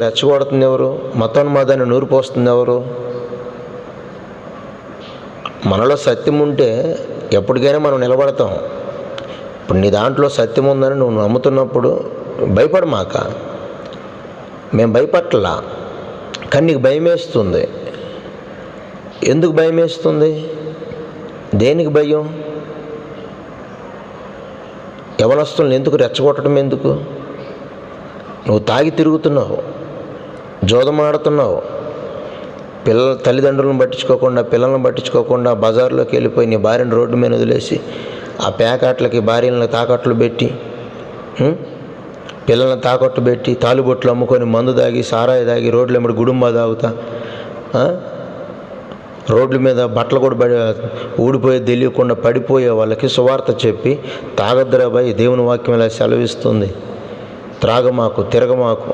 రెచ్చగొడుతుంది ఎవరు? మతోన్మాదాన్ని నూరు పోస్తుంది ఎవరు? మనలో సత్యం ఉంటే ఎప్పటికైనా మనం నిలబడతాం. ఇప్పుడు నీ దాంట్లో సత్యం ఉందని నువ్వు నమ్ముతున్నప్పుడు భయపడమాక. మేము భయపట్టలా కానీ నీకు భయం వేస్తుంది ఎందుకు భయం వేస్తుంది దేనికి భయం? యవనస్తులను ఎందుకు రెచ్చగొట్టడం ఎందుకు? నువ్వు తాగి తిరుగుతున్నావు. జోదమాడుతున్నావు. పిల్లల తల్లిదండ్రులను పట్టించుకోకుండా పిల్లలను పట్టించుకోకుండా బజార్లోకి వెళ్ళిపోయి నీ భార్యను రోడ్డు మీద వదిలేసి ఆ పేకాట్లకి భార్యలను తాకట్లు పెట్టి పిల్లలను పిల్లల్ని తాకట్టు పెట్టి తాలిబొట్లు అమ్ముకొని మందు దాగి సారాయి దాగి రోడ్ల వెంబడి గుడుంబా తాగుతా రోడ్ల మీద బట్టలు కూడా పడి ఊడిపోయి తెలియకుండా పడిపోయే వాళ్ళకి సువార్త చెప్పి తాగద్దురా దేవుని వాక్యం ఇలా సెలవిస్తుంది. త్రాగమాకు తిరగమాకు